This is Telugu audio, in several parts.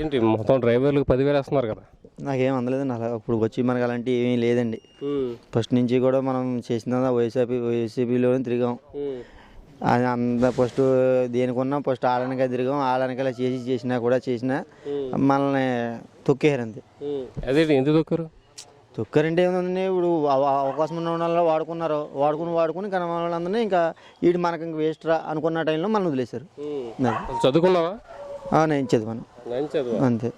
ఏంటి మొత్తం డ్రైవర్లకు పదివేలు వేస్తున్నారు కదా? నాకేం అందలేదండి అలా ఇప్పుడు వచ్చి మనకు అలాంటి ఏమీ లేదండి. ఫస్ట్ నుంచి కూడా మనం చేసిన వైసీపీ వైసీపీలోనే తిరిగాం. అది అంత ఫస్ట్ దేనికున్నా ఫస్ట్ ఆడనక తిరిగాం ఆడనకలా చేసి చేసినా కూడా చేసినా మనల్ని తొక్కేశారు అంతే. అదే ఎందుకు దొక్కరు తొక్కారంటే ఏముందండి ఇప్పుడు అవ- అవకాశం ఉన్న వాళ్ళ వాడుకున్నారు. వాడుకుని వాడుకుని కానీ వాళ్ళందరినీ ఇంకా వీడు మనకి ఇంక వేస్ట్ రా అనుకున్న టైంలో మనం వదిలేశారు. చదువుకున్నావా? నేను చదివాను. అంతే.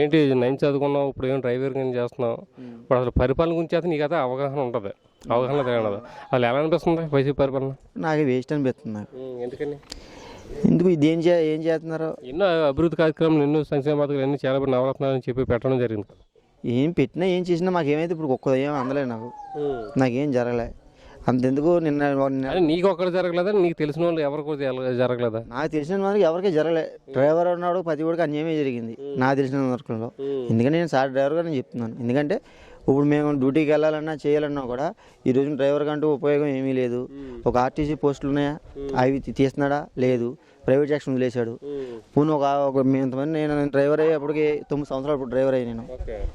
ఏంటి నైన్ చదువుకున్నావు ఇప్పుడు ఏం డ్రైవర్ కింద చేస్తున్నావు? ఇప్పుడు అసలు పరిపాలన గురించి అయితే నీకు అయితే అవగాహన ఉంటుంది. అవగాహన తిరగదు అసలు ఎలా అనిపిస్తుంది వైసీపీ పరిపాలన? నాకు వేస్ట్ అనిపిస్తుంది ఎందుకని? ఎందుకు ఇది ఏం చే ఏం చేస్తున్నారు? ఎన్నో అభివృద్ధి కార్యక్రమాలు ఎన్నో సంక్షేమ పథకాలు ఎన్ని చాలా నవరత్నాలు అని చెప్పి పెట్టడం జరిగింది. ఏం పెట్టినా ఏం చేసినా మాకు ఏమైతే ఇప్పుడు ఒక్క ఏం అందలేదు నాకు నాకేం జరగలే. అంతెందుకు నిన్న నీకు ఒక్కడ జరగలేదా నీకు తెలిసిన వాళ్ళు ఎవరు కూడా జరగ- జరగలేదా? నాకు తెలిసిన వారికి ఎవరికీ జరగలే. డ్రైవర్ ఉన్నాడు ప్రతి ఒక్కడికి అన్యాయమే జరిగింది. నాకు తెలిసిన వరకులో ఎందుకంటే నేను సార్ డ్రైవర్గా నేను చెప్తున్నాను. ఎందుకంటే ఇప్పుడు మేము డ్యూటీకి వెళ్ళాలన్నా చేయాలన్నా కూడా ఈ రోజు డ్రైవర్ కంటూ ఉపయోగం ఏమీ లేదు. ఒక ఆర్టీసీ పోస్టులు ఉన్నాయా? అవి తీస్తున్నాడా? లేదు. ప్రైవేట్ సెక్షన్ వదిలేశాడు పూను ఒక ఇంతమంది నేను నేను డ్రైవర్ అయ్యేప్పటికి తొమ్మిది సంవత్సరాలు డ్రైవర్ అయ్యి నేను.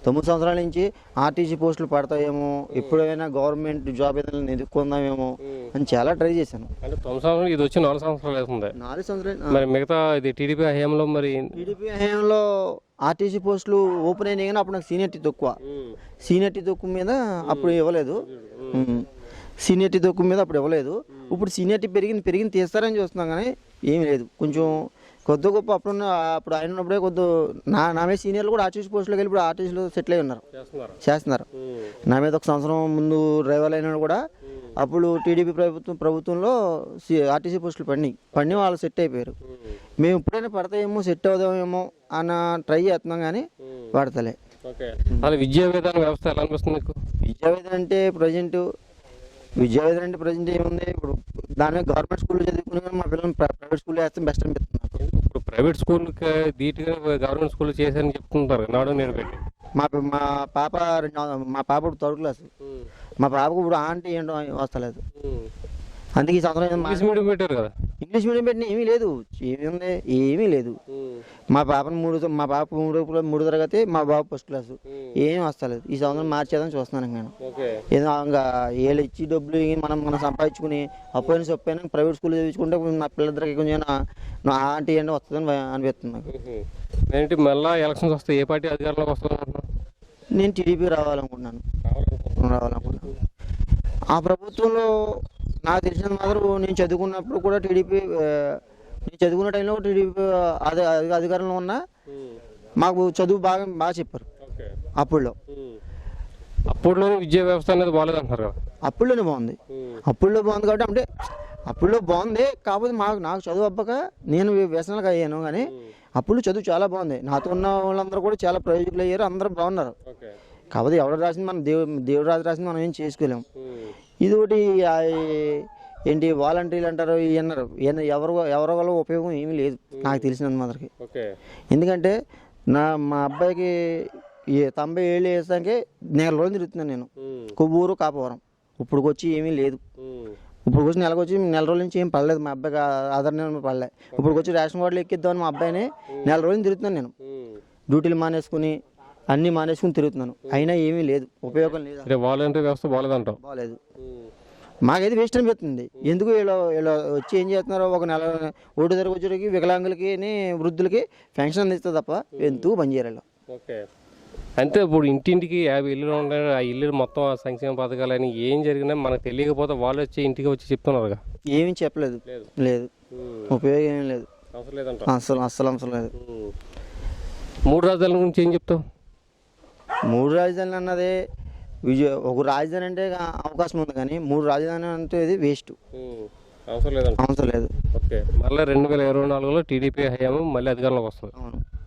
తొమ్మిది సంవత్సరాల నుంచి ఆర్టీసీ పోస్టులు పడతాయేమో ఎప్పుడైనా గవర్నమెంట్ జాబ్ ఏదైనా ఎదుర్కొందామేమో అని చాలా ట్రై చేశాను. అంటే తొమ్మిది సంవత్సరాలు ఇది వచ్చి నాలుగు సంవత్సరాలు అవుతుంది. నాలుగు సంవత్సరాలు మరి మిగతా ఇది టీడీపీ హయాంలో మరి టీడీపీ హయాంలో ఆర్టీసీ పోస్టులు ఓపెన్ అయినాయి కానీ అప్పుడు నాకు సీనియర్టీ తక్కువ. సీనియర్టీ తక్కువ మీద అప్పుడు ఇవ్వలేదు. సీనియర్టీ తక్కువ మీద అప్పుడు ఇవ్వలేదు. ఇప్పుడు సీనియర్టీ పెరిగింది పెరిగింది తీస్తారని చూస్తున్నాం కానీ ఏమీ లేదు. కొంచెం కొద్ది గొప్ప అప్పుడున్న అప్పుడు ఆయన ఉన్నప్పుడే కొద్ది నా నా మీద సీనియర్లు కూడా ఆర్టీసీ పోస్టులోకి వెళ్ళి ఇప్పుడు ఆర్టీసీలో సెటిల్ అయి ఉన్నారు. చేస్తున్నారు. నా మీద ఒక సంవత్సరం ముందు డ్రైవర్ అయినా కూడా అప్పుడు టీడీపీ ప్రభుత్వం ప్రభుత్వంలో ఆర్టీసీ పోస్టులు పడినాయి. పడిన వాళ్ళు సెట్ అయిపోయారు. మేము. ఎప్పుడైనా పడతాయేమో సెట్ అవుదామేమో అన్న ట్రై చేస్తున్నాం కానీ పడతలే. అసలు విద్యా విధాన వ్యవస్థ ఎలా అనిపిస్తుంది నీకు? విద్యావేదన అంటే ప్రజెంట్ విద్యావేదన అంటే ప్రజెంట్ ఏముంది? ఇప్పుడు దాని గవర్నమెంట్ స్కూల్లో చదువుకుని కానీ మా పిల్లల్ని ప్ర- ప్రైవేట్ స్కూల్లో వేస్తే బెస్ట్ అనిపిస్తుంది నాకు. ఇప్పుడు ప్రైవేట్ స్కూల్కి ధీటుగా గవర్నమెంట్ స్కూల్ చేశారని చెప్తుంటారు. నాడు నేను పెట్టి. మా మా పాప రెండు మా పాప ఇప్పుడు థర్డ్ క్లాస్ మా పాపకు ఇప్పుడు ఆంటీ ఏంటో వస్తలేదు. అందుకే ఈ సంవత్సరం ఇంగ్లీష్ మీడియం పెట్టారు కదా? ఇంగ్లీష్ మీడియం పెట్టిన ఏమీ లేదు. ఏమీ ఉంది ఏమీ లేదు. మా పాపను మూడు మా పాప మూడు మూడు తరగతి మా బాబు ఫస్ట్ క్లాసు ఏం వస్తలేదు ఈ సంవత్సరం మార్చేద్దాం చూస్తున్నాను నేను. ఏదో ఇంకా వీళ్ళు ఇచ్చి డబ్బులు మనం మనం సంపాదించుకుని అప్పైన సొప్పైన ప్రైవేట్ స్కూల్ చదివించుకుంటే నా పిల్లలకి కొంచెం ఆంటీ ఏంటో వస్తుందని అనిపిస్తుంది నాకు. ఏంటి మళ్ళా ఎలక్షన్స్ వస్తే ఏ పార్టీ అధికారంలోకి వస్తుంది? నేను టీడీపీ రావాలనుకుంటున్నాను. రావాలనుకుంటున్నాను. ఆ ప్రభుత్వంలో నాకు తెలిసిన మాత్రం నేను చదువుకున్నప్పుడు కూడా టీడీపీ నేను చదువుకున్న టైంలో టీడీపీ అధి అధి- అధికారంలో ఉన్న మాకు చదువు బాగా బాగా చెప్పారు. అప్పుడులో. అప్పట్లోనే విద్యా వ్యవస్థ అనేది బాగాలేదు అంటారు కదా? అప్పుడులోనే బాగుంది. అప్పుడులో బాగుంది కాబట్టి అంటే అప్పుడులో బాగుంది కాకపోతే మాకు నాకు చదువు అవ్వక నేను వ్యసనాలకు అయ్యాను కానీ అప్పుడు చదువు చాలా బాగుంది. నాతో ఉన్న వాళ్ళందరూ కూడా చాలా ప్రయోజకులు అయ్యారు అందరూ బాగున్నారు. కాకపోతే ఎవరు రాసింది మనం దేవుడు దేవుడు రాజు రాసింది మనం ఏం చేసుకోలేము. ఇది ఒకటి ఏంటి వాలంటీర్లు అంటారు ఇవి అన్నారు. ఎవరు ఎవరి వల్ల ఉపయోగం ఏమీ లేదు. నాకు తెలిసినంత మాత్రకి. ఎందుకంటే నా మా అబ్బాయికి ఈ తొంభై ఏళ్ళు వేసాకే నెల రోజులు తిరుగుతున్నాను నేను. కొవ్వూరు కాపవరం. ఇప్పుడు వచ్చి ఏమీ లేదు. ఇప్పుడు వచ్చి నెలకు వచ్చి నెల రోజుల నుంచి ఏం పడలేదు. మా అబ్బాయికి నెంబర్ పడలే. ఇప్పుడు వచ్చి రేషన్ కార్డులు ఎక్కిద్దామని మా అబ్బాయిని నెల రోజులు తిరుగుతున్నాను నేను. డ్యూటీలు మానేసుకుని అన్నీ మానేసుకుని తిరుగుతున్నాను. అయినా ఏమీ లేదు. ఉపయోగం లేదు. వాలంటీర్ వ్యవస్థ బాగాలేదంటావు? బాగాలేదు. మాకైతే వేస్ట్ అనిపిస్తుంది ఎందుకు వీళ్ళు వీళ్ళు వచ్చి ఏం చేస్తున్నారో ఒక నెల ఓటు ధరకు వచ్చేటికి వికలాంగులకి వృద్ధులకి పెన్షన్ అందిస్తుంది తప్ప ఎందుకు పని చేయరు వీళ్ళు. ఓకే. అంతే ఇప్పుడు ఇంటింటికి యాభై ఇల్లులు ఉన్నాయి ఆ ఇల్లు మొత్తం ఆ సంక్షేమ పథకాలని ఏం జరిగినా మనకు తెలియకపోతే వాళ్ళు వచ్చి ఇంటికి వచ్చి చెప్తున్నారుగా. ఏమీ చెప్పలేదు. లేదు. లేదు. ఉపయోగం ఏం లేదు. అవసరం లేదంట అస్సలు అస్సలు అవసరం లేదు. మూడు రాజధానుల గురించి ఏం చెప్తావు? మూడు రాజధానులు అన్నది విజయ ఒక రాజధాని అంటే అవకాశం ఉంది కానీ మూడు రాజధాని అంటే ఇది వేస్ట్. అవసరం లేదంట అవసరం లేదు. ఓకే. మళ్ళీ రెండు వేల ఇరవై నాలుగులో టీడీపీ హయాము మళ్ళీ అధికారంలోకి వస్తుంది. అవును.